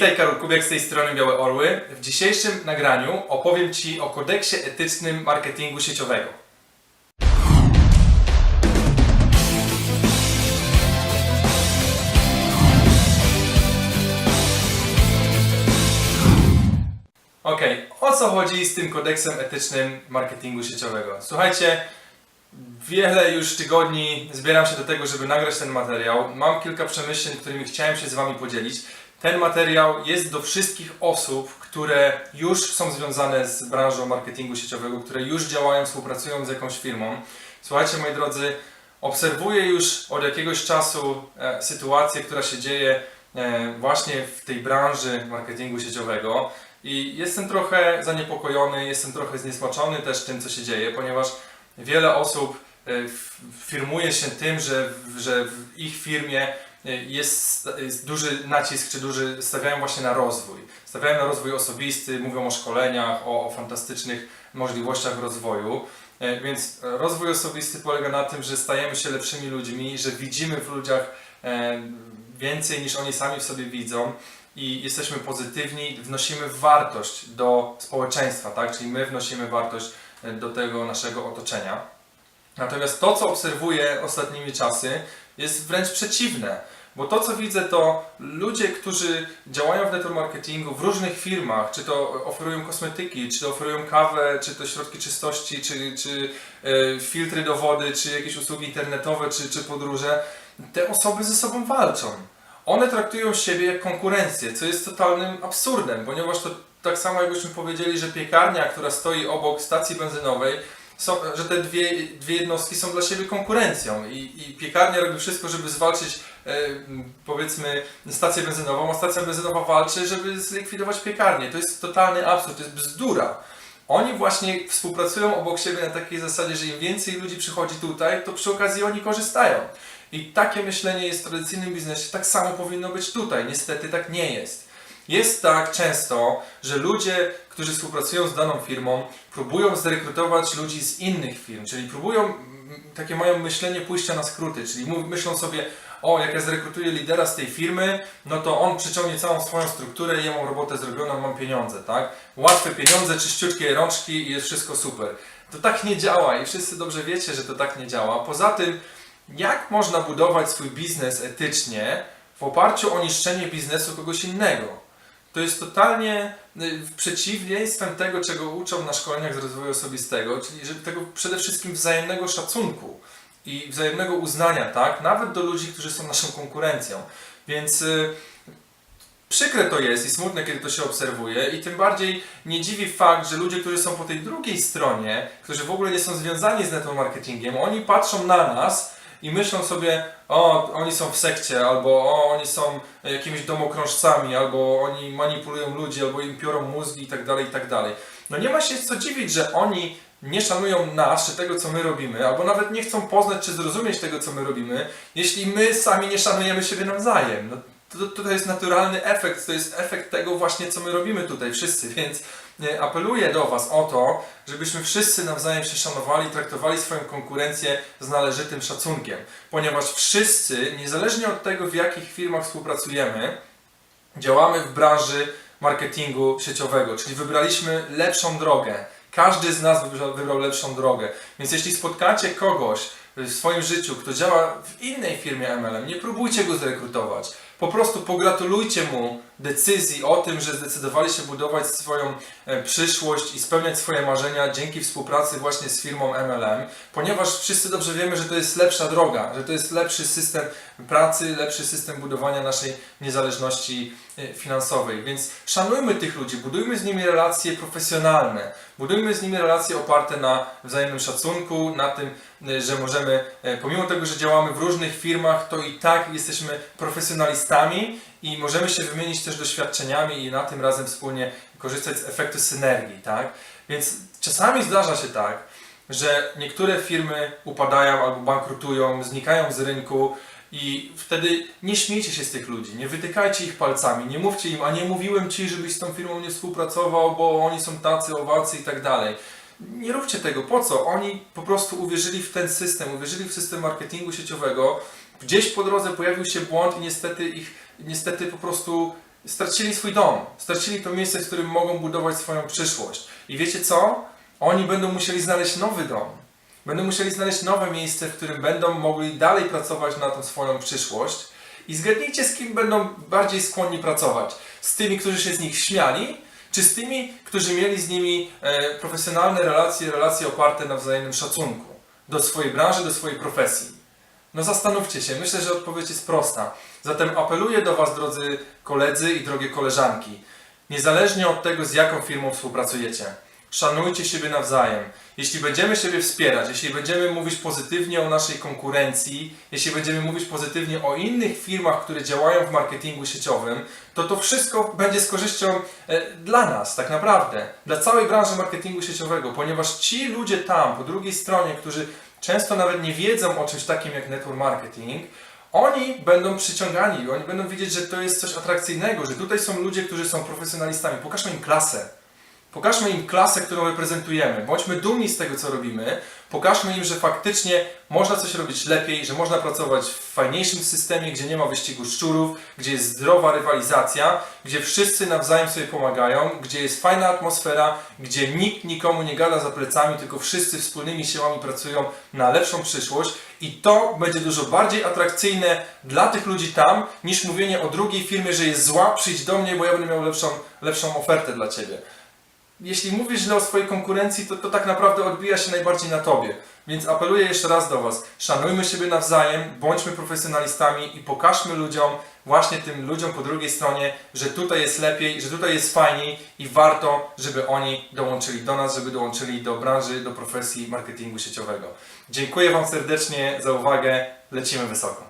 Witaj Karol Kubiak z tej strony Białe Orły. W dzisiejszym nagraniu opowiem Ci o kodeksie etycznym marketingu sieciowego. Okej, o co chodzi z tym kodeksem etycznym marketingu sieciowego? Słuchajcie, wiele już tygodni zbieram się do tego, żeby nagrać ten materiał. Mam kilka przemyśleń, którymi chciałem się z Wami podzielić. Ten materiał jest do wszystkich osób, które już są związane z branżą marketingu sieciowego, które już działają, współpracują z jakąś firmą. Słuchajcie, moi drodzy, obserwuję już od jakiegoś czasu e, sytuację, która się dzieje e, właśnie w tej branży marketingu sieciowego i jestem trochę zaniepokojony, jestem trochę zniesmaczony też tym, co się dzieje, ponieważ wiele osób e, firmuje się tym, że, że w ich firmie jest, jest duży nacisk, czy duży, stawiają właśnie na rozwój. Stawiają na rozwój osobisty, mówią o szkoleniach, o, o fantastycznych możliwościach rozwoju. E, Więc e, rozwój osobisty polega na tym, że stajemy się lepszymi ludźmi, że widzimy w ludziach e, więcej niż oni sami w sobie widzą i jesteśmy pozytywni, wnosimy wartość do społeczeństwa, tak? Czyli my wnosimy wartość e, do tego naszego otoczenia. Natomiast to, co obserwuję ostatnimi czasy, jest wręcz przeciwne. Bo to, co widzę, to ludzie, którzy działają w network marketingu w różnych firmach, czy to oferują kosmetyki, czy to oferują kawę, czy to środki czystości, czy, czy e, filtry do wody, czy jakieś usługi internetowe, czy, czy podróże, te osoby ze sobą walczą. One traktują siebie jak konkurencję, co jest totalnym absurdem, ponieważ to tak samo jakbyśmy powiedzieli, że piekarnia, która stoi obok stacji benzynowej, są, że te dwie, dwie jednostki są dla siebie konkurencją i, i piekarnia robi wszystko, żeby zwalczyć e, powiedzmy stację benzynową, a stacja benzynowa walczy, żeby zlikwidować piekarnię. To jest totalny absurd, to jest bzdura. Oni właśnie współpracują obok siebie na takiej zasadzie, że im więcej ludzi przychodzi tutaj, to przy okazji oni korzystają. I takie myślenie jest w tradycyjnym biznesie, tak samo powinno być tutaj. Niestety tak nie jest. Jest tak często, że ludzie, którzy współpracują z daną firmą, próbują zrekrutować ludzi z innych firm, czyli próbują, takie mają myślenie pójścia na skróty, czyli myślą sobie, o, jak ja zrekrutuję lidera z tej firmy, no to on przyciągnie całą swoją strukturę ja mam robotę zrobioną, mam pieniądze, tak? Łatwe pieniądze, czyściutkie rączki i jest wszystko super. To tak nie działa i wszyscy dobrze wiecie, że to tak nie działa. Poza tym, jak można budować swój biznes etycznie w oparciu o niszczenie biznesu kogoś innego? To jest totalnie y, przeciwieństwem tego, czego uczą na szkoleniach z rozwoju osobistego, czyli tego przede wszystkim wzajemnego szacunku i wzajemnego uznania, tak? Nawet do ludzi, którzy są naszą konkurencją. Więc y, przykre to jest i smutne, kiedy to się obserwuje i tym bardziej nie dziwi fakt, że ludzie, którzy są po tej drugiej stronie, którzy w ogóle nie są związani z network marketingiem, oni patrzą na nas i myślą sobie, o, oni są w sekcie, albo o, oni są jakimiś domokrążcami, albo oni manipulują ludzi, albo im piorą mózgi i tak dalej, i tak dalej. No nie ma się co dziwić, że oni nie szanują nas, czy tego, co my robimy, albo nawet nie chcą poznać, czy zrozumieć tego, co my robimy, jeśli my sami nie szanujemy siebie nawzajem. No, to, to jest naturalny efekt, to jest efekt tego właśnie, co my robimy tutaj wszyscy, więc apeluję do Was o to, żebyśmy wszyscy nawzajem się szanowali, traktowali swoją konkurencję z należytym szacunkiem, ponieważ wszyscy, niezależnie od tego, w jakich firmach współpracujemy, działamy w branży marketingu sieciowego, czyli wybraliśmy lepszą drogę. Każdy z nas wybrał lepszą drogę. Więc jeśli spotkacie kogoś w swoim życiu, kto działa w innej firmie MLM, nie próbujcie go zrekrutować. Po prostu pogratulujcie mu decyzji o tym, że zdecydowali się budować swoją e, przyszłość i spełniać swoje marzenia dzięki współpracy właśnie z firmą MLM, ponieważ wszyscy dobrze wiemy, że to jest lepsza droga, że to jest lepszy system pracy, lepszy system budowania naszej niezależności e, finansowej. Więc szanujmy tych ludzi, budujmy z nimi relacje profesjonalne, budujmy z nimi relacje oparte na wzajemnym szacunku, na tym, e, że możemy, pomimo tego, że działamy w różnych firmach, to i tak jesteśmy profesjonalistami i możemy się wymienić też doświadczeniami i na tym razem wspólnie korzystać z efektu synergii, tak? Więc czasami zdarza się tak, że niektóre firmy upadają albo bankrutują, znikają z rynku i wtedy nie śmiejcie się z tych ludzi, nie wytykajcie ich palcami, nie mówcie im, a nie mówiłem ci, żebyś z tą firmą nie współpracował, bo oni są tacy, owacy i tak dalej. Nie róbcie tego, po co? Oni po prostu uwierzyli w ten system, uwierzyli w system marketingu sieciowego. Gdzieś po drodze pojawił się błąd i niestety ich, niestety po prostu stracili swój dom, stracili to miejsce, w którym mogą budować swoją przyszłość. I wiecie co? Oni będą musieli znaleźć nowy dom. Będą musieli znaleźć nowe miejsce, w którym będą mogli dalej pracować na tą swoją przyszłość. I zgadnijcie, z kim będą bardziej skłonni pracować. Z tymi, którzy się z nich śmiali, czy z tymi, którzy mieli z nimi e, profesjonalne relacje, relacje oparte na wzajemnym szacunku do swojej branży, do swojej profesji. No zastanówcie się, myślę, że odpowiedź jest prosta. Zatem apeluję do Was, drodzy koledzy i drogie koleżanki, niezależnie od tego, z jaką firmą współpracujecie, szanujcie siebie nawzajem. Jeśli będziemy siebie wspierać, jeśli będziemy mówić pozytywnie o naszej konkurencji, jeśli będziemy mówić pozytywnie o innych firmach, które działają w marketingu sieciowym, to to wszystko będzie z korzyścią e, dla nas, tak naprawdę, dla całej branży marketingu sieciowego, ponieważ ci ludzie tam, po drugiej stronie, którzy często nawet nie wiedzą o czymś takim jak network marketing, oni będą przyciągani, oni będą widzieć, że to jest coś atrakcyjnego, że tutaj są ludzie, którzy są profesjonalistami. Pokażmy im klasę. Pokażmy im klasę, którą reprezentujemy. Bądźmy dumni z tego, co robimy. Pokażmy im, że faktycznie można coś robić lepiej, że można pracować w fajniejszym systemie, gdzie nie ma wyścigu szczurów, gdzie jest zdrowa rywalizacja, gdzie wszyscy nawzajem sobie pomagają, gdzie jest fajna atmosfera, gdzie nikt nikomu nie gada za plecami, tylko wszyscy wspólnymi siłami pracują na lepszą przyszłość. I to będzie dużo bardziej atrakcyjne dla tych ludzi tam, niż mówienie o drugiej firmie, że jest zła, przyjdź do mnie, bo ja będę miał lepszą, lepszą ofertę dla Ciebie jeśli mówisz źle o swojej konkurencji, to, to tak naprawdę odbija się najbardziej na tobie. Więc apeluję jeszcze raz do Was, szanujmy siebie nawzajem, bądźmy profesjonalistami i pokażmy ludziom, właśnie tym ludziom po drugiej stronie, że tutaj jest lepiej, że tutaj jest fajniej i warto, żeby oni dołączyli do nas, żeby dołączyli do branży, do profesji marketingu sieciowego. Dziękuję Wam serdecznie za uwagę, lecimy wysoko.